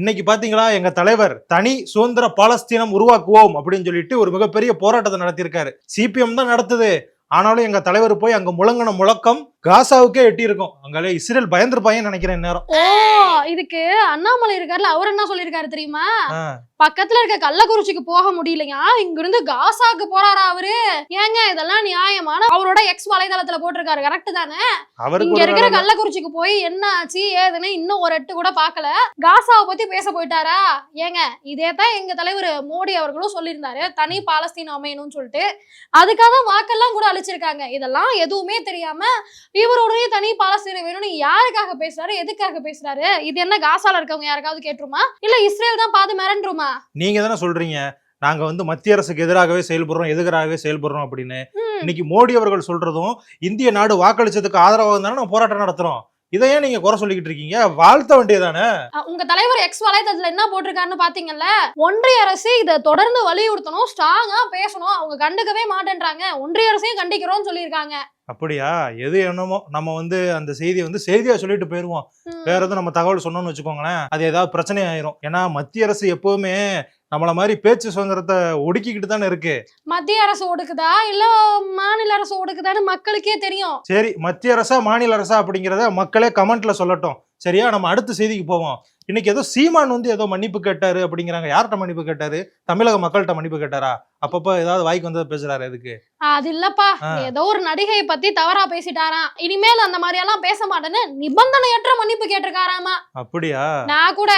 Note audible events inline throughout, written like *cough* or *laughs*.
இன்னைக்கு பாத்தீங்களா எங்க தலைவர் தனி சுதந்திர பாலஸ்தீனம் உருவாக்குவோம் அப்படின்னு சொல்லிட்டு ஒரு மிகப்பெரிய போராட்டத்தை நடத்தியிருக்காரு. சிபிஎம் தான் நடத்துது. ஆனாலும் எங்க தலைவர் போய் அங்க முழங்கின முழக்கம் காசாவுக்கே எட்டி இருக்கும் அங்கே இஸ்ரேல் பயந்துருப்பாங்கன்னு நினைக்கிறேன் நேரம் இதுக்கு அண்ணாமலை இருக்காருல அவர் என்ன சொல்லியிருக்காரு தெரியுமா? பக்கத்துல இருக்க கள்ளக்குறிச்சிக்கு போக முடியலையா? இங்க இருந்து காசாக்கு போறாரா அவரு? ஏங்க இதெல்லாம் நியாயமான? அவரோட எக்ஸ் வலைதளத்துல போட்டிருக்காரு கரெக்ட் தானே? இங்க இருக்கிற கள்ளக்குறிச்சிக்கு போய் என்ன ஆச்சு ஏதுன்னு இன்னும் ஒரு எட்டு கூட பார்க்கல. காசாவை பத்தி பேச போயிட்டாரா? ஏங்க இதே தான் எங்க தலைவர் மோடி அவர்களும் சொல்லியிருந்தாரு தனி பாலஸ்தீனம் அமையணும்னு சொல்லிட்டு. அதுக்காக வாக்கெல்லாம் கூட அழிச்சிருக்காங்க. இதெல்லாம் எதுவுமே தெரியாம இவருடைய தனி பாலஸ்தீனம் வேணும்னு யாருக்காக பேசுறாரு? எதுக்காக பேசுறாரு? இது என்ன காசால இருக்கவங்க யாருக்காவது கேட்டுருமா? இல்ல இஸ்ரேல் தான் பாது மிரண்டுருமா? நீங்க தானே சொல்றீங்க. நாங்க வந்து மத்திய அரசுக்கு எதிராகவே செயல்படுறோம் எதிராகவே செயல்படுறோம் அப்படின்னு. இன்னைக்கு மோடி அவர்கள் சொல்றதும் இந்திய நாடு வாக்களிச்சதுக்கு ஆதரவாக தானே நம்ம போராட்டம் நடத்துறோம். இதை ஏன் நீங்க குறை சொல்லிக்கிட்டு இருக்கீங்க? வாழ்த்த வேண்டியதானே உங்க தலைவர் எக்ஸ் வலைதளத்துல என்ன போட்டிருக்காருன்னு பாத்தீங்கல்ல? ஒன்றிய அரசு இதை தொடர்ந்து வலியுறுத்தணும் ஸ்ட்ராங்கா பேசணும். அவங்க கண்டுக்கவே மாட்டேன்றாங்க. ஒன்றிய அரசையும் கண்டிக்கிறோம்னு சொல்லியிருக்காங்க. அப்படியா? எது என்னமோ நம்ம வந்து அந்த செய்தியை வந்து செய்தியா சொல்லிட்டு போயிருவோம். வேற எதுவும் நம்ம தகவல் சொன்னோம்னு வச்சுக்கோங்களேன் அது ஏதாவது பிரச்சனை ஆயிரும். ஏன்னா மத்திய அரசு எப்பவுமே நம்மள மாதிரி பேச்சு சுதந்திரத்தை ஒடுக்கிக்கிட்டு தானே இருக்கு. மத்திய அரசு ஒடுக்குதா? இல்ல மாநில அரசு ஒடுக்குதான்னு மக்களுக்கே தெரியும். சரி மத்திய அரசா மாநில அரசா அப்படிங்கிறத மக்களே கமெண்ட்ல சொல்லட்டும். சரியா? நம்ம அடுத்த செய்திக்கு போவோம். இன்னைக்கு ஏதோ சீமான் வந்து ஏதோ மன்னிப்பு கேட்டாரு அப்படிங்கிறாங்க. யார்கிட்ட மன்னிப்பு கேட்டாரு? தமிழக மக்கள்கிட்ட மன்னிப்பு கேட்டாரா? அப்பப்ப ஏதாவது வாய்க்கு வந்ததை பேசுறாரு எதுக்கு? அது இல்லப்பா. ஏதோ ஒரு நடிகையை பத்தி தவறா பேசிட்டாராம். இனிமேல் அந்த மாதிரி எல்லாம் பேச மாட்டேன்னு நிபந்தனையற்ற மன்னிப்பு கேட்டிருக்காராமா. அப்படியா? நான் கூட.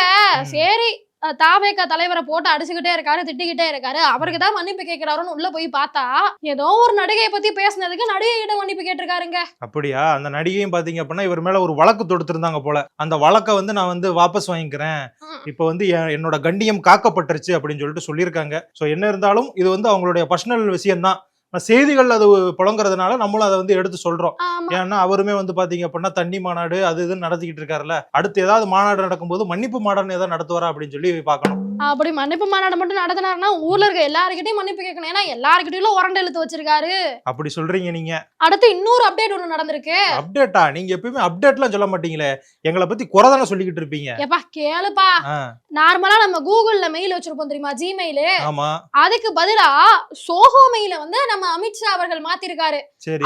சரி தாவேக தலைவரை போட்டு அடிச்சுக்கிட்டே இருக்காரு திட்டிக்கிட்டே இருக்காரு. அவருக்கு தான் மன்னிப்பு கேட்கிறாருன்னு உள்ள போய் பார்த்தா ஏதோ ஒரு நடிகையை பத்தி பேசுனதுக்கு நடிகை கிட்ட மன்னிப்பு கேட்டிருக்காருங்க. அப்படியா? அந்த நடிகையும் பாத்தீங்க அப்படின்னா இவர் மேல ஒரு வழக்கு தொடுத்திருந்தாங்க போல. அந்த வழக்கை வந்து நான் வந்து வாபஸ் வாங்கிக்கிறேன். இப்போ வந்து என்- என்னோட கண்டியம் காக்கப்பட்டுருச்சு அப்படின்னு சொல்லிட்டு சொல்லியிருக்காங்க. ஸோ என்ன இருந்தாலும் இது வந்து அவங்களுடைய பர்சனல் விஷயம்தான். ஆனா செய்திகள் அது புழங்குறதுனால நம்மளும் அதை வந்து எடுத்து சொல்றோம். ஏன்னா அவருமே வந்து பாத்தீங்க அப்படின்னா தண்ணி மாநாடு அது இதுன்னு நடத்திக்கிட்டு இருக்காருல்ல. அடுத்து ஏதாவது மாநாடு நடக்கும்போது மன்னிப்பு மாநாடு ஏதாவது நடத்துவாரா அப்படின்னு சொல்லி பார்க்கணும் அப்படி மன்னிப்பு மாநாடு மட்டும் நடத்தினாருன்னா ஊர்ல இருக்க எல்லாருக்கிட்டையும் மன்னிப்பு கேட்கணும் ஏன்னா எல்லாருக்கிட்டையும் உரண்டு இழுத்து வச்சிருக்காரு. அப்படி சொல்றீங்க நீங்க. அடுத்து இன்னொரு அப்டேட் ஒண்ணு நடந்திருக்கு. அப்டேட்டா நீங்க எப்பயுமே அப்டேட்லாம் சொல்ல மாட்டீங்களே. எங்களை பத்தி குறை தானே சொல்லிக்கிட்டு இருப்பீங்க. எப்பா கேளுப்பா. நார்மலா நம்ம கூகுள்ல மெயில் வச்சிருப்போம் தெரியுமா? ஜிமெயில் ஆமா. அதுக்கு பதிலா சோஹோ மெயில வந்து நம்ம அமித்ஷா அவர்கள் மாத்திருக்காரு.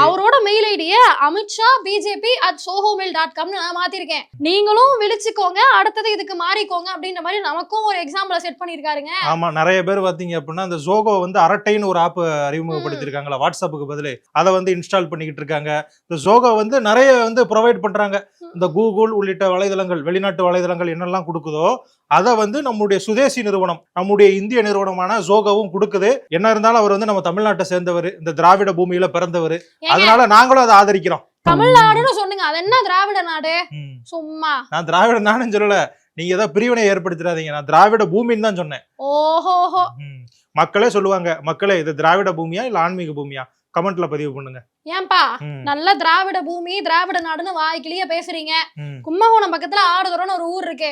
அவரோட mail idea Amit Shah BJP at Zoho mail dot காம்னு நான் மாத்திருக்கேன். நீங்களும் விழிச்சுக்கோங்க அடுத்தது இதுக்கு மாறிக்கோங்க அப்படின்ற மாதிரி நமக்கும் ஒரு எக்ஸாம்பிள் செட் பண்ணிருக்காருங்க. ஆமா நிறைய பேர் பாத்தீங்க அப்படின்னா அந்த ஜோகோ வந்து அரட்டைன்னு ஒரு ஆப் அறிமுகப்படுத்திருக்காங்களா வாட்ஸ்அப்புக்கு பதிலு. அதை வந்து இன்ஸ்டால் பண்ணிக்கிட்டு இருக்காங்க. இந்த ஜோகோ வந்து நிறைய வந்து ப்ரொவைட் பண்றாங்க. இந்த கூகுள் உள்ளிட்ட வலைதளங்கள் வெளிநாட்டு வலைதளங்கள் என்னெல்லாம் கொடுக்குதோ அதை வந்து நம்முடைய சுதேசி நிறுவனம் நம்முடைய இந்திய நிறுவனமான ஜோகோவும் கொடுக்குது. என்ன இருந்தாலும் அவர் வந்து நம்ம தமிழ்நாட்டை சேர்ந்தவர் இந்த திராவிட பூமியில பிறந்தவர். அதனால நாங்களும் அதை ஆதரிக்கிறோம். தமிழ்நாடுன்னு சொன்னீங்க அது என்ன திராவிட நாடு. சும்மா. நான் திராவிட நானும் சொல்லல நீங்க ஏதாவது பிரிவினை ஏற்படுத்திடாதீங்க நான் திராவிட பூமின்னு தான் சொன்னேன். ஓஹோஹோ. மக்களே சொல்லுவாங்க மக்களே இது திராவிட பூமியா இல்ல ஆன்மீக பூமியா? கமெண்ட்ல பதிவு பண்ணுங்க. ஏன்பா நல்ல திராவிட பூமி திராவிட நாடுன்னு வாய்க்கிலேயே பேசுறீங்க. கும்பகோணம் பக்கத்துல ஆடுதுறோன்னு ஒரு ஊர் இருக்கு.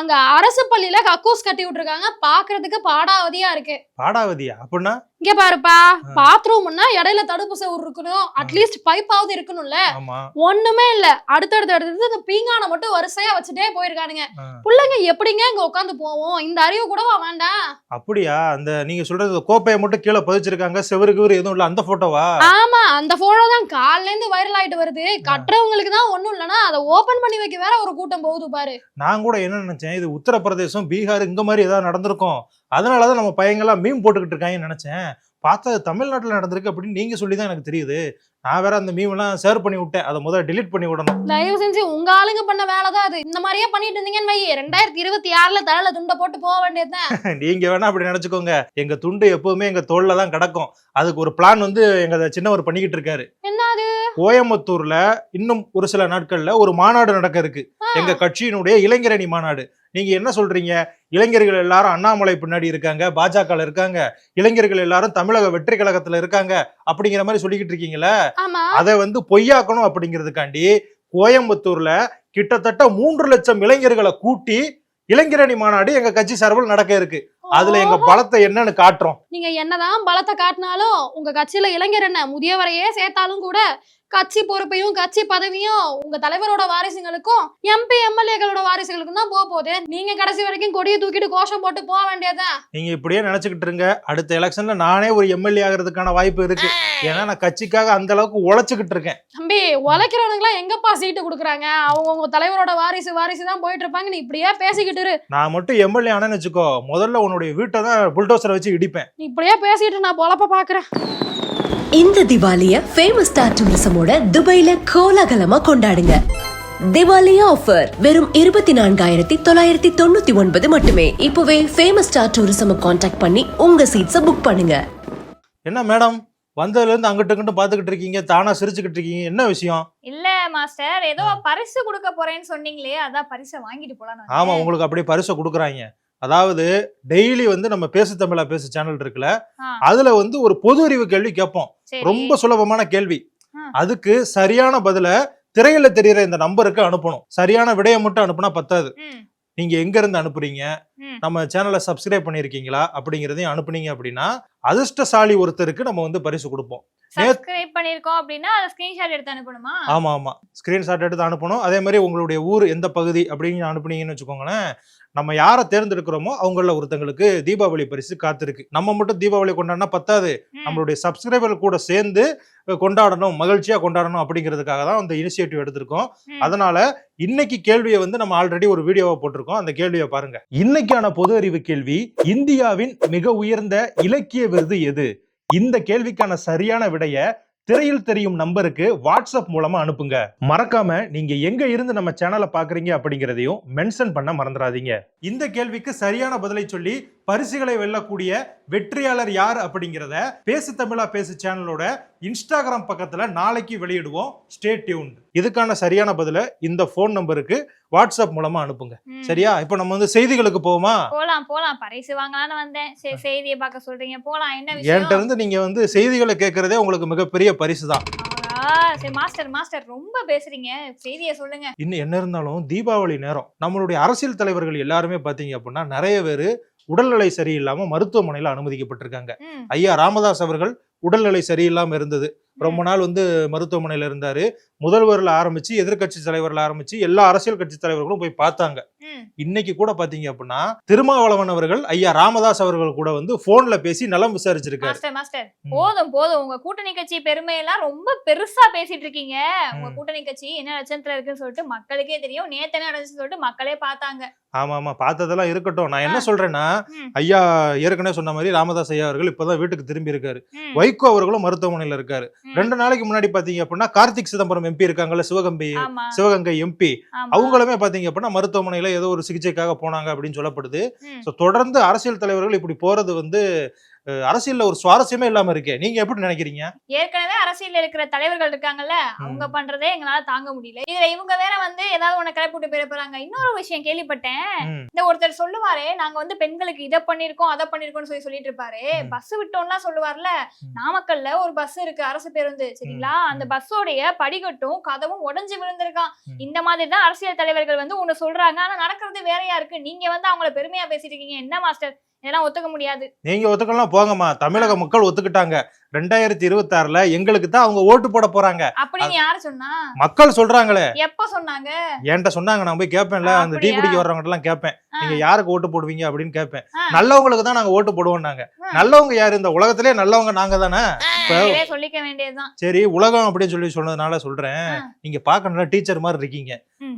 அங்க அரசு பள்ளியில கக்கூஸ் கட்டி விட்டுருக்காங்க. பாக்குறதுக்கு பாடாவதியா இருக்கு. பாடாவதியா? அப்படின்னா? இங்க பாருப்பா பாத்ரூம்னா இடையில தடுப்பு செவுர் இருக்கணும். அட்லீஸ்ட் பைப்பாவது இருக்கணும்ல. ஒண்ணுமே இல்ல. அடுத்தடுத்து அடுத்தது இந்த பீங்கான மட்டும் வரிசையா வச்சுட்டே போயிருக்கானுங்க. பிள்ளைங்க எப்படிங்க இங்க உட்காந்து போவோம்? இந்த அறிவு கூடவா வேண்டாம் அப்படியா? அந்த நீங்க சொல்றது கோப்பையை மட்டும் கீழே பதிச்சிருக்காங்க. செவரு கிவரு எதுவும் இல்ல. அந்த போட்டோவா ஆமா அந்த போட்டோ தான் காலைல இருந்து வைரல் ஆயிட்டு வருது. கட்டுறவங்களுக்கு தான் ஒண்ணும் இல்லனா அதை ஓபன் பண்ணி வைக்க வேற ஒரு கூட்டம் போகுது பாரு. நான் கூட என்ன நினைச்சேன் இது உத்தரப்பிரதேசம் பீகார் இங்க மாதிரி ஏதாவது நடந்திருக்கும். அதனாலதான் நம்ம பையங்கெல்லாம் மீன் போட்டுக்கிட்டு இருக்காங்கன்னு நினைச்சேன். பார்த்தா அது தமிழ்நாட்டுல நடந்திருக்கு அப்படின்னு நீங்க சொல்லி தான் எனக்கு தெரியுது. நான் வேற அந்த மீம் எல்லாம் ஷேர் பண்ணி விட்டேன். அதை முதல்ல delete பண்ணி விடணும். தயவு செஞ்சு உங்க ஆளுங்க பண்ண வேலை தான் அது. இந்த மாதிரியே பண்ணிட்டு இருந்தீங்கன்னு வை ரெண்டாயிரத்தி இருபத்தி ஆறுல தலையில துண்டை போட்டு போக வேண்டியதுதான். *laughs* நீங்க வேணா அப்படி நினைச்சுக்கோங்க. எங்க துண்டு எப்பவுமே எங்க தோல்ல தான் கிடக்கும். அதுக்கு ஒரு பிளான் வந்து எங்க சின்னவர் பண்ணிக்கிட்டு இருக்காரு. என்ன அது கோயம்புத்தூர்ல இன்னும் ஒரு சில நாட்கள்ல ஒரு மாநாடு நடக்க இருக்கு. எங்க கட்சியினுடைய இளைஞரணி மாநாடு. நீங்க என்ன சொல்றீங்க? இளைஞர்கள் எல்லாரும் அண்ணாமலை பின்னாடி இருக்காங்க பாஜக இருக்காங்க இளைஞர்கள் எல்லாரும் தமிழக வெற்றி கழகத்துல இருக்காங்க அப்படிங்கிற மாதிரி சொல்லிக்கிட்டு இருக்கீங்களே? அதை வந்து பொய்யாக்கணும் அப்படிங்கிறதுக்காண்டி கோயம்புத்தூர்ல கிட்டத்தட்ட மூன்று லட்சம் இளைஞர்களை கூட்டி இளைஞரணி மாநாடு எங்க கட்சி சார்பில் நடக்க இருக்கு. அதுல எங்க பலத்தை என்னன்னு காட்டுறோம். நீங்க என்னதான் பலத்தை காட்டினாலும் உங்க கட்சியில இளைஞர் என்ன முதியவரையே சேர்த்தாலும் கூட கட்சி பொறுப்பையும் கட்சி பதவியும் உங்க தலைவரோட வாரிசுங்களுக்கும் எம்பி எம்எல்ஏக்களோட வாரிசுகளுக்கும் தான் போக போகுது. நீங்க கடைசி வரைக்கும் கொடியை தூக்கிட்டு கோஷம் போட்டு போக வேண்டியதுதான் நீங்க இப்படியே நினைச்சுக்கிட்டு இருங்க. அடுத்த எலெக்ஷன்ல நானே ஒரு எம்எல்ஏ ஆகிறதுக்கான வாய்ப்பு இருக்கு. ஏன்னா நான் கட்சிக்காக அந்த அளவுக்கு உழைச்சுக்கிட்டு இருக்கேன். தம்பி உழைக்கிறவனுக்குலாம் எங்கப்பா சீட்டு கொடுக்குறாங்க? அவங்க உங்க தலைவரோட வாரிசு வாரிசு தான் போயிட்டு இருப்பாங்க நீ இப்படியே பேசிக்கிட்டு இரு. நான் மட்டும் எம்எல்ஏ ஆனேன்னு வச்சுக்கோ முதல்ல உன்னுடைய வீட்டை தான் புல்டோசரை வச்சு இடிப்பேன். நீ இப்படியே பேசிட்டு நான் பொழப்ப பாக்குறேன். இந்த திவாலிய ஃபேமஸ் ஸ்டார் டூரிசமோட துபாயில கோலாகலமா கொண்டாடுங்க. திவாலி ஆஃபர் வெறும் இருபத்தி நான்காயிரத்தி தொள்ளாயிரத்தி தொண்ணூத்தி ஒன்பது மட்டுமே. இப்பவே ஃபேமஸ் ஸ்டார் டூரிசம் காண்டாக்ட் பண்ணி உங்க சீட்ஸ புக் பண்ணுங்க. என்ன மேடம் வந்ததுல இருந்து அங்கிட்டு இங்கிட்டு பாத்துக்கிட்டு இருக்கீங்க தானா சிரிச்சுக்கிட்டு இருக்கீங்க. என்ன விஷயம்? இல்ல மாஸ்டர் ஏதோ பரிசு கொடுக்க போறேன்னு சொன்னீங்களே அதான் பரிசை வாங்கிட்டு போலான்னு ஆமா. உங்களுக்கு அப்படியே பரிசை கொடுக்குறாங்க. அதாவது டெய்லி வந்து நம்ம பேசு தமிழா பேசு சேனல் இருக்குல்ல அதுல வந்து ஒரு பொது அறிவு கேள்வி கேட்போம். ரொம்ப சுலபமான கேள்வி. அதுக்கு சரியான பதில திரையில தெரியுற இந்த நம்பருக்கு அனுப்பணும் சரியான விடையை மட்டும் அனுப்புனா பத்தாது நீங்க எங்க இருந்து அனுப்புறீங்க. நம்ம சேனலை சப்ஸ்கிரைப் பண்ணிருக்கீங்களா அப்படிங்கறதையும் அனுப்புனீங்க அப்படின்னா அதிர்ஷ்டசாலி ஒருத்தருக்கு நம்ம வந்து பரிசு கொடுப்போம். சப்ஸ்கிரைப் பண்ணிருக்கோம் அப்படின்னா அதை ஸ்கிரீன்ஷாட் எடுத்து அனுப்பணுமா? ஆமா ஆமா. ஸ்கிரீன்ஷாட் எடுத்து அனுப்பணும். அதே மாதிரி உங்களுடைய ஊர் எந்த பகுதி அப்படின்னு அனுப்புனீங்கன்னு வச்சுக்கோங்களேன் நம்ம யாரை தேர்ந்தெடுக்கிறோமோ அவங்கள ஒருத்தங்களுக்கு தீபாவளி பரிசு காத்திருக்கு. நம்ம மட்டும் தீபாவளி கொண்டாடினா பத்தாது. நம்மளுடைய சப்ஸ்கிரைபர் கூட சேர்ந்து கொண்டாடணும் மகிழ்ச்சியா கொண்டாடணும் அப்படிங்கிறதுக்காக தான் அந்த இனிஷியேட்டிவ் எடுத்திருக்கோம். அதனால இன்னைக்கு கேள்வியை வந்து நம்ம ஆல்ரெடி ஒரு வீடியோவை போட்டிருக்கோம். அந்த கேள்வியை பாருங்க. இன்னைக்கான பொது அறிவு கேள்வி இந்தியாவின் மிக உயர்ந்த இலக்கிய விருது எது? இந்த கேள்விக்கான சரியான விடைய திரையில் தெரியும் நம்பருக்கு வாட்ஸ்அப் மூலமா அனுப்புங்க. மறக்காம நீங்க எங்க இருந்து நம்ம சேனலை பாக்குறீங்க அப்படிங்கறதையும் மென்ஷன் பண்ண மறந்துடாதீங்க. இந்த கேள்விக்கு சரியான பதிலை சொல்லி பரிசுகளை வெல்லக்கூடிய வெற்றியாளர் யார் அப்படிங்கிறத பேசு தமிழா பேசு சேனலோட இன்ஸ்டாகிராம் பக்கத்துல நாளைக்கு வெளியிடுவோம். ஸ்டே டியூன் இதுக்கான சரியான பதில இந்த ஃபோன் நம்பருக்கு வாட்ஸ்அப் மூலமா அனுப்புங்க. சரியா? இப்போ நம்ம வந்து செய்திகளுக்கு போவோமா? போலாம் போலாம். பரிசு வாங்கலாம்னு வந்தேன். சரி செய்தியை பார்க்க சொல்றீங்க. போலாம். என்ன என்கிட்ட இருந்து நீங்க வந்து செய்திகளை கேட்கறதே உங்களுக்கு மிகப்பெரிய பரிசு தான். மாஸ்டர் மாஸ்டர் ரொம்ப பேசுறீங்க. செய்தியை சொல்லுங்க. இன்னும் என்ன இருந்தாலும் தீபாவளி நேரம். நம்மளுடைய அரசியல் தலைவர்கள் எல்லாருமே பாத்தீங்க அப்படின்னா நிறைய பேர் உடல்நிலை சரியில்லாம மருத்துவமனையில அனுமதிக்கப்பட்டிருக்காங்க. ஐயா ராமதாஸ் அவர்கள் உடல்நிலை சரியில்லாம இருந்தது. ரொம்ப நாள் வந்து மருத்துவமனையில இருந்தாரு. முதல்வர்ல ஆரம்பிச்சு எதிர்க்கட்சி தலைவர்ல ஆரம்பிச்சு எல்லா அரசியல் கட்சி தலைவர்களும் போய் பார்த்தாங்க. இன்னைக்கு கூட பாத்தீங்க அப்படின்னா திருமாவளவன் அவர்கள் ஐயா ராமதாஸ் அவர்கள் கூட வந்து போன்ல பேசி நலம் விசாரிச்சிருக்காரு. மாஸ்டர். போதும் போதும். உங்க கூட்டணி கட்சி பெருமையெல்லாம் ரொம்ப பெருசா பேசிட்டு இருக்கீங்க. உங்க. கூட்டணி கட்சி என்ன லட்சணத்துல இருக்குன்னு சொல்லிட்டு மக்களுக்கே தெரியும். நேத்து என்ன நடந்துச்சுன்னு சொல்லிட்டு மக்களே பார்த்தாங்க. ஆமா ஆமா பார்த்ததெல்லாம் இருக்கட்டும். நான் என்ன சொல்றேன்னா. ஐயா ஏற்கனவே சொன்ன மாதிரி ராமதாஸ் ஐயா அவர்கள் இப்பதான் வீட்டுக்கு திரும்பி இருக்காரு. வைகோ அவர்களும் மருத்துவமனையில இருக்காரு. ரெண்டு நாளைக்கு முன்னாடி பாத்தீங்க அப்படின்னா கார்த்திக் சிதம்பரம் எம்பி இருக்காங்கல்ல சிவகம்பி சிவகங்கை எம்பி. அவங்களுமே பாத்தீங்க அப்படின்னா மருத்துவமனையில ஏதோ ஒரு சிகிச்சைக்காக போனாங்க அப்படின்னு சொல்லப்படுது. தொடர்ந்து அரசியல் தலைவர்கள் இப்படி போறது வந்து அரசியல்ல ஒரு சுவாரஸ்யமே இல்லாம இருக்கே. நீங்க எப்படி நினைக்கிறீங்க? ஏற்கனவே அரசியல்ல இருக்கிற தலைவர்கள் இருக்காங்கல்ல அவங்க பண்றதே எங்களால தாங்க முடியல. இதுல இவங்க வேற வந்து ஏதாவது ஒண்ணு கிளப்பி விட்டு போயிட போறாங்க. இன்னொரு விஷயம் கேள்விப்பட்டேன். இந்த ஒருத்தர் சொல்லுவாரே நாங்க வந்து பெண்களுக்கு இதை பண்ணிருக்கோம் அதை பண்ணிருக்கோம்னு சொல்லி சொல்லிட்டு இருப்பாரு. பஸ் விட்டோம்லாம் சொல்லுவார்ல. நாமக்கல்ல ஒரு பஸ் இருக்கு அரசு பேருந்து சரிங்களா. அந்த பஸ்ஸோடைய படிக்கட்டும் கதவும் உடைஞ்சு விழுந்திருக்கான். இந்த மாதிரி தான் அரசியல் தலைவர்கள் வந்து ஒண்ணு சொல்றாங்க. ஆனா நடக்கிறது வேறையா இருக்கு. நீங்க வந்து அவங்கள பெருமையா பேசிட்டு இருக்கீங்க. என்ன மாஸ்டர்? இதெல்லாம் ஒத்துக்க முடியாது. நீங்க ஒத்துக்கலாம் போங்கம்மா. தமிழக மக்கள் ஒத்துக்கிட்டாங்க. ரெண்டாயிரத்தி இருபத்தி ஆறுல எங்களுக்கு தான் அவங்க ஓட்டு போட போறாங்க. அப்படின்னு யாரு சொன்னா? மக்கள் சொல்றாங்களே. எப்ப சொன்னாங்க? என்கிட்ட சொன்னாங்க. நான் போய் கேட்பேன்ல ஆ, அந்த டீ? குடிக்க வர்றவங்க எல்லாம் கேட்பேன் ஆ. நீங்க யாருக்கு ஓட்டு போடுவீங்க அப்படின்னு கேட்பேன் ஆ. நல்லவங்களுக்கு தான் நாங்க ஓட்டு போடுவோம் நாங்க. நல்லவங்க யாரு? இந்த உலகத்திலே நல்லவங்க நாங்க தானே? சொல்லிக்க வேண்டியதுதான். சரி உலகம் அப்படின்னு சொல்லி சொன்னதுனால சொல்றேன். நீங்க பாக்கணும்னா டீச்சர் மாதிரி இருக்கீங்க.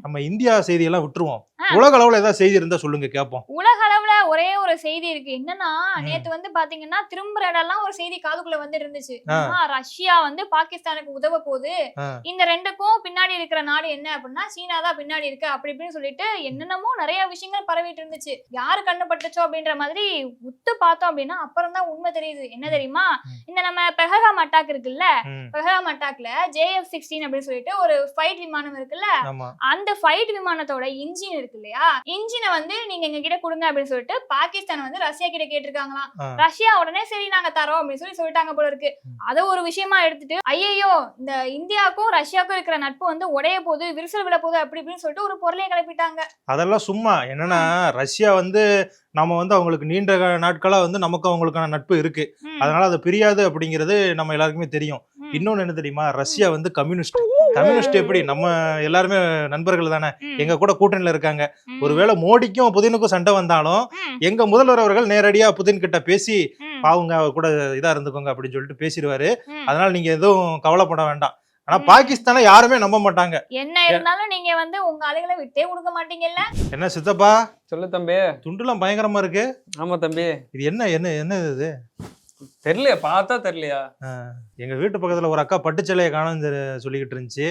நம்ம இந்தியா செய்தியெல்லாம் விட்டுருவோம். ஆ. உலக அளவுல ஏதாவது செய்தி இருந்தா சொல்லுங்க கேட்போம் உலக அளவுல ஒரே ஒரு செய்தி இருக்கு. என்னன்னா. நேத்து வந்து பாத்தீங்கன்னா திரும்புற இடம்லாம் ஒரு செய்தி காதுக்குள்ள வந்து இருந்துச்சு. ரஷ்யா வந்து பாகிஸ்தானுக்கு உதவ போகுது. இந்த ரெண்டுக்கும் பின்னாடி இருக்கிற நாடு என்ன அப்படின்னா சீனா தான் பின்னாடி இருக்கு. அப்படி இப்படின்னு சொல்லிட்டு என்னென்னமோ நிறைய விஷயங்கள் பரவிட்டு இருந்துச்சு. யாரு கண்ணுப்பட்டுச்சோ அப்படின்ற மாதிரி உத்து பார்த்தோம் அப்படின்னா அப்புறம் தான் உண்மை தெரியுது. என்ன தெரியுமா. இந்த நம்ம பெஹல்காம் அட்டாக் இருக்குல்ல பெஹல்காம் அட்டாக்ல ஜேஎஃப் சிக்ஸ்டீன் அப்படின்னு சொல்லிட்டு ஒரு ஃபைட் விமானம் இருக்குல்ல அந்த ஃபைட் விமானத்தோட இன்ஜின் இருக்கு இல்லையா? இன்ஜினை வந்து நீங்க எங்க கிட்ட கொடுங்க அப்படின்னு சொல்லிட்டு பாகிஸ்தான் வந்து ரஷ்யா கிட்ட கேட்டிருக்காங்களாம். ரஷ்யா உடனே சரி நாங்க தரோம் அப்படின்னு சொல்லி சொல்லிட்டாங்க போல இருக்கு. அத ஒரு விஷயமா எடுத்துட்டு ஐயோ இந்த இந்தியாவுக்கும் ரஷ்யாவுக்கும் இருக்கிற நட்பு வந்து உடைய போகுது விரிசல் விழ போகுது அப்படி இப்படின்னு சொல்லிட்டு ஒரு பொருளையை கிளப்பிட்டாங்க. அதெல்லாம் சும்மா. என்னன்னா ரஷ்யா வந்து நம்ம வந்து அவங்களுக்கு நீண்ட நாட்களா வந்து நமக்கு அவங்களுக்கான நட்பு இருக்கு. அதனால அது பிரியாது அப்படிங்கிறது நம்ம எல்லாருக்குமே தெரியும். இன்னொன்னு என்ன தெரியுமா? ரஷ்யா வந்து கம்யூனிஸ்ட். கம்யூனிஸ்ட் எப்படி? நம்ம எல்லாருமே நண்பர்கள் தானே? எங்க கூட கூட்டணியில இருக்காங்க. ஒருவேளை மோடிக்கும் புதினுக்கும் சண்டை வந்தாலும் எங்க முதல்வர் அவர்கள் நேரடியா புதின் கிட்ட பேசி பாவுங்க அவர் கூட இதா இருந்துக்கோங்க அப்படின்னு சொல்லிட்டு பேசிடுவாரு. அதனால நீங்க எதுவும் கவலைப்பட வேண்டாம். ஆனா. பாகிஸ்தானை யாருமே நம்ப மாட்டாங்க. என்ன இருந்தாலும் நீங்க வந்து உங்க ஆளுகளை விட்டே கொடுக்க மாட்டீங்கல்ல? என்ன சித்தப்பா? சொல்லு தம்பி. துண்டுலாம் பயங்கரமா இருக்கு. ஆமா தம்பி. இது என்ன என்ன என்ன இது? தெரியலையா பார்த்தா தெரியலையா? எங்க வீட்டு பக்கத்துல ஒரு அக்கா பட்டு சேலையை காணும் சொல்லிக்கிட்டு இருந்துச்சு.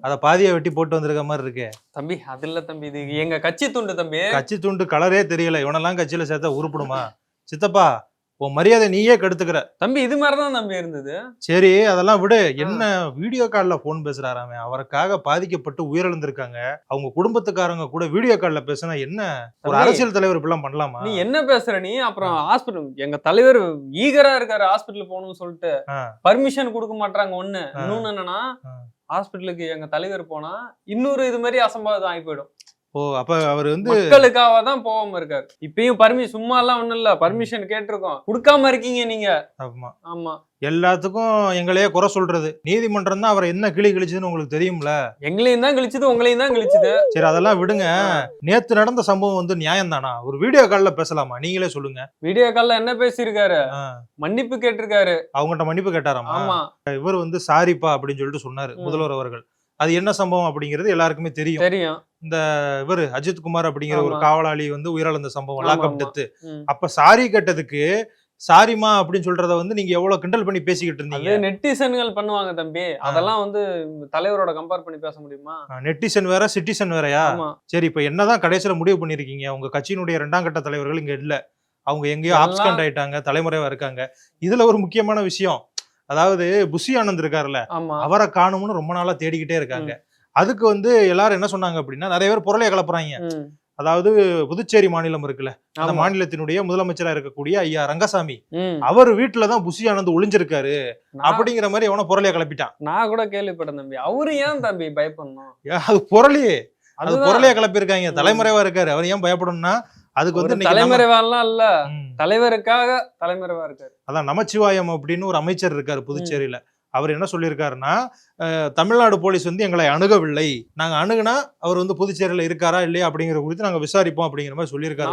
அதை பாதியை வெட்டி போட்டு வந்திருக்க மாதிரி இருக்கு. தம்பி அது இல்ல தம்பி. இது எங்க கட்சி துண்டு தம்பி. கட்சி துண்டு கலரே தெரியல. இவனெல்லாம் கட்சியில சேர்த்தா உருப்படுமா? சித்தப்பா உன் மரியாதை நீயே கெடுத்துக்கிற. தம்பி இது மாதிரிதான் தம்பி இருந்தது. சரி அதெல்லாம் விடு. என்ன வீடியோ கால்ல போன் பேசுறாராமே அவருக்காக பாதிக்கப்பட்டு உயிரிழந்திருக்காங்க. அவங்க குடும்பத்துக்காரங்க கூட வீடியோ கால்ல பேசினா என்ன? ஒரு அரசியல் தலைவர் இப்படிலாம் பண்ணலாமா? நீ என்ன பேசுற நீ? அப்புறம் ஹாஸ்பிட்டல் எங்க தலைவர் ஈகரா இருக்காரு ஹாஸ்பிட்டல் போகணும்னு சொல்லிட்டு. பர்மிஷன் கொடுக்க மாட்டாங்க ஒண்ணு. இன்னொன்னு என்னன்னா. ஹாஸ்பிட்டலுக்கு எங்க தலைவர் போனா இன்னொரு இது மாதிரி அசம்பாவிதம் ஆகி போயிடும். ஓ அப்ப அவர் வந்து மக்களுக்காக தான் போகாம இருக்காரு. இப்பயும் பர்மிஷன் சும்மா எல்லாம் ஒண்ணும் இல்ல. பர்மிஷன் கேட்டிருக்கோம். கொடுக்காம இருக்கீங்க நீங்க. ஆமா. ஆமா. எல்லாத்துக்கும் எங்களையே குறை சொல்றது. நீதிமன்றம் தான் அவரை என்ன கிளி கிழிச்சதுன்னு உங்களுக்கு தெரியும்ல? எங்களையும் தான் கிழிச்சது உங்களையும் தான் கிழிச்சது. சரி அதெல்லாம் விடுங்க. நேத்து நடந்த சம்பவம் வந்து நியாயம் தானா ஒரு வீடியோ கால்ல பேசலாமா? நீங்களே சொல்லுங்க. வீடியோ கால்ல என்ன பேசியிருக்காரு? மன்னிப்பு கேட்டிருக்காரு. அவங்ககிட்ட மன்னிப்பு கேட்டாராமா? ஆமா. இவர் வந்து சாரிப்பா அப்படின்னு சொல்லிட்டு சொன்னாரு. முதல்வர் அவர்கள். அது என்ன சம்பவம் அப்படிங்கிறது எல்லாருக்குமே தெரியும். தெரியும். இவர் அஜித் குமார் அப்படிங்கிற ஒரு. காவலாளி வந்து உயிரிழந்த சம்பவம் லாக்அப். டெத்து. அப்ப சாரி கேட்டதுக்கு சாரிமா அப்படின்னு சொல்றத வந்து நீங்க எவ்வளவு கிண்டல் பண்ணி பேசிக்கிட்டு இருந்தீங்க? நெட்டிசன்கள் பண்ணுவாங்க தம்பி. அதெல்லாம் வந்து தலைவரோட கம்பேர் பண்ணி பேச முடியுமா? நெட்டிசன் வேற சிட்டிசன் வேறயா? சரி இப்ப என்னதான் கடைசியில முடிவு பண்ணிருக்கீங்க உங்க கட்சியினுடைய இரண்டாம் கட்ட தலைவர்கள் இங்க இல்ல. அவங்க எங்கேயோ ஆப்ஸ்கண்ட் ஆயிட்டாங்க தலைமுறைவா இருக்காங்க. இதுல ஒரு முக்கியமான விஷயம். அதாவது புஷி ஆனந்த் இருக்காருல்ல அவரை காணும்னு ரொம்ப நாளா தேடிக்கிட்டே இருக்காங்க அதுக்கு வந்து எல்லாரும் என்ன சொன்னாங்க அப்படின்னா நிறைய பேர் பொருளைய கலப்புறாங்க. அதாவது புதுச்சேரி மாநிலம் இருக்குல்ல அந்த. மாநிலத்தினுடைய முதலமைச்சரா இருக்கக்கூடிய ஐயா ரங்கசாமி. அவர் வீட்டுல தான் புஷி ஆனந்த் ஒளிஞ்சிருக்காரு அப்படிங்கிற மாதிரி எவனோ பொருளைய கிளப்பிட்டான் நான் கூட கேள்விப்பட்டேன் தம்பி அவரு ஏன் தம்பி பயப்படணும் அது பொருளையே அது. பொருளைய கிளப்பியிருக்காங்க. தலைமறைவா இருக்காரு அவர் ஏன் பயப்படணும்னா அதுக்கு வந்து தலைமறைவாலாம் இல்ல. தலைவருக்காக தலைமறைவா இருக்காரு. அதான் நமச்சிவாயம் அப்படின்னு ஒரு அமைச்சர் இருக்காரு புதுச்சேரியில. அவர் என்ன சொல்லியிருக்காருன்னா தமிழ்நாடு போலீஸ் வந்து எங்களை அணுகவில்லை. நாங்க அணுகுனா அவர் வந்து புதுச்சேரியில இருக்காரா இல்லையா அப்படிங்கிற குறித்து நாங்க விசாரிப்போம் அப்படிங்கிற மாதிரி சொல்லியிருக்காரு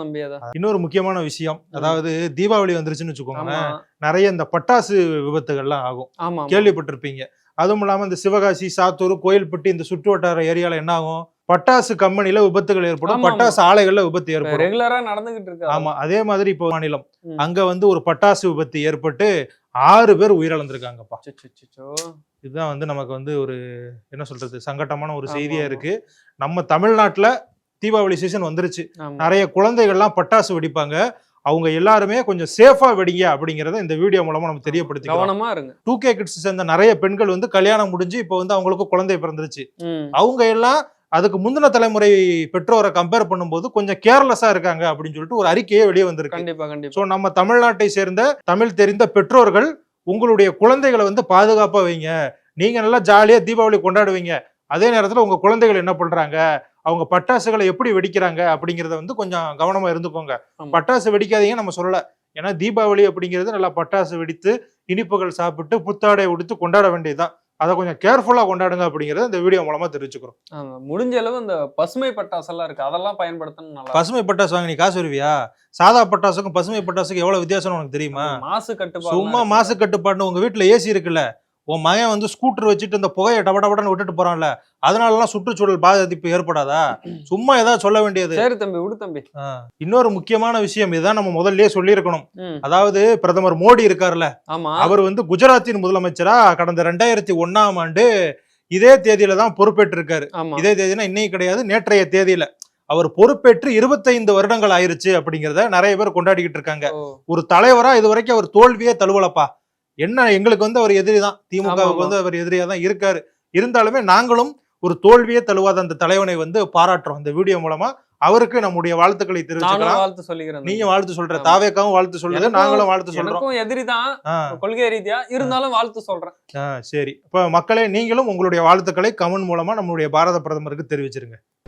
தம்பி இன்னொரு முக்கியமான விஷயம். அதாவது தீபாவளி வந்துருச்சுன்னு வச்சுக்கோங்க நிறைய இந்த பட்டாசு விபத்துகள்லாம் ஆகும். கேள்விப்பட்டிருப்பீங்க. அதுவும் இல்லாம இந்த சிவகாசி சாத்தூர் கோயில்பட்டி இந்த சுற்று வட்டார ஏரியால என்ன ஆகும்? பட்டாசு கம்பெனில விபத்துகள் ஏற்படும் பட்டாசு ஆலைகள்ல விபத்து ஏற்படும். ரெகுலரா நடந்துகிட்டு இருக்கு ஆமா அதே மாதிரி இப்போ மாநிலம். அங்க வந்து ஒரு பட்டாசு விபத்து ஏற்பட்டு ஆறு பேர் உயிரிழந்திருக்காங்கப்பா. இதுதான் வந்து நமக்கு வந்து ஒரு என்ன சொல்றது சங்கட்டமான ஒரு செய்தியா. இருக்கு. நம்ம தமிழ்நாட்டுல தீபாவளி சீசன் வந்துருச்சு. நிறைய குழந்தைகள்லாம் பட்டாசு வெடிப்பாங்க. அவங்க எல்லாருமே கொஞ்சம் சேஃபா வெடிங்க அப்படிங்கறத இந்த வீடியோ மூலமா நம்ம தெரியப்படுத்திக்கிறோம் கவனமா இருங்க. டூ கே கிட்ஸ் சேர்ந்த நிறைய பெண்கள் வந்து கல்யாணம் முடிஞ்சு இப்போ வந்து அவங்களுக்கு குழந்தை பிறந்துருச்சு. அவங்க எல்லாம் அதுக்கு முந்தின தலைமுறை பெற்றோரை கம்பேர் பண்ணும்போது கொஞ்சம் கேர்லெஸ்ஸா இருக்காங்க அப்படின்னு சொல்லிட்டு ஒரு அறிக்கையே வெளியே வந்திருக்கு. கண்டிப்பா கண்டிப்பா. ஸோ நம்ம தமிழ்நாட்டை சேர்ந்த தமிழ் தெரிந்த பெற்றோர்கள் உங்களுடைய குழந்தைகளை வந்து பாதுகாப்பா வைங்க. நீங்க நல்லா ஜாலியா தீபாவளி கொண்டாடுவீங்க. அதே நேரத்துல உங்க குழந்தைகள் என்ன பண்றாங்க? அவங்க பட்டாசுகளை எப்படி வெடிக்கிறாங்க அப்படிங்கறத வந்து கொஞ்சம் கவனமா இருந்துக்கோங்க. பட்டாசு வெடிக்காதீங்க நம்ம சொல்லல. ஏன்னா தீபாவளி அப்படிங்கிறது நல்லா பட்டாசு வெடித்து இனிப்புகள் சாப்பிட்டு புத்தாடை உடுத்து கொண்டாட வேண்டியதுதான். அதை கொஞ்சம் கேர்ஃபுல்லா கொண்டாடுங்க அப்படிங்கறத இந்த வீடியோ மூலமா தெரிவிச்சுக்கிறோம். முடிஞ்ச அளவு இந்த பசுமை பட்டாசு எல்லாம் இருக்கு. அதெல்லாம் பயன்படுத்தணும் நல்லா பசுமை பட்டாசு வாங்கி நீ காசு வருவியா? சாதா பட்டாசுக்கும் பசுமை பட்டாசுக்கும் எவ்வளவு வித்தியாசம் உனக்கு தெரியுமா? மாசு கட்டுப்பாடு சும்மா மாசு கட்டுப்பாடு உங்க வீட்டுல ஏசி இருக்குல்ல. உன் மகன் வந்து ஸ்கூட்டர் வச்சுட்டு இந்த புகையை டப டபடன்னு விட்டுட்டு போறான்ல அதனாலலாம் சுற்றுச்சூழல் பாதிப்பு ஏற்படாதா? சும்மா ஏதாவது சொல்ல வேண்டியது. சரி தம்பி விடு தம்பி. இன்னொரு முக்கியமான விஷயம் இதுதான் நம்ம முதல்லயே சொல்லியிருக்கணும். அதாவது பிரதமர் மோடி இருக்காருல்ல அவர் வந்து குஜராத்தின் முதலமைச்சரா கடந்த ரெண்டாயிரத்தி ஒண்ணாம் ஆண்டு இதே தேதியில தான் பொறுப்பேற்றிருக்காரு. ஆமா. இதே தேதினா இன்னைக்கு கிடையாது நேற்றைய தேதியில. அவர் பொறுப்பேற்று இருபத்தைந்து வருடங்கள் ஆயிருச்சு அப்படிங்கிறத நிறைய பேர் கொண்டாடிக்கிட்டு இருக்காங்க. ஒரு தலைவரா இது வரைக்கும் அவர் தோல்வியே தழுவலப்பா. என்ன எங்களுக்கு வந்து அவர் எதிரி தான். திமுகவுக்கு. வந்து அவர் எதிரியா தான் இருக்காரு. இருந்தாலுமே நாங்களும் ஒரு தோல்வியே தழுவாத அந்த தலைவனை வந்து பாராட்டுறோம். இந்த வீடியோ மூலமா அவருக்கு நம்முடைய வாழ்த்துக்களை தெரிவிச்சுக்கலாம். வாழ்த்து சொல்லிக்கிறேன் நீங்க வாழ்த்து சொல்ற. தாவேக்காவும் வாழ்த்து எனக்கும் நாங்களும் வாழ்த்து சொல்றோம். எதிரி தான். கொள்கை ரீதியா இருந்தாலும் வாழ்த்து சொல்றேன். சரி. இப்ப மக்களே நீங்களும் உங்களுடைய வாழ்த்துக்களை கமெண்ட் மூலமா நம்மளுடைய பாரத பிரதமருக்கு தெரிவிச்சிருங்க.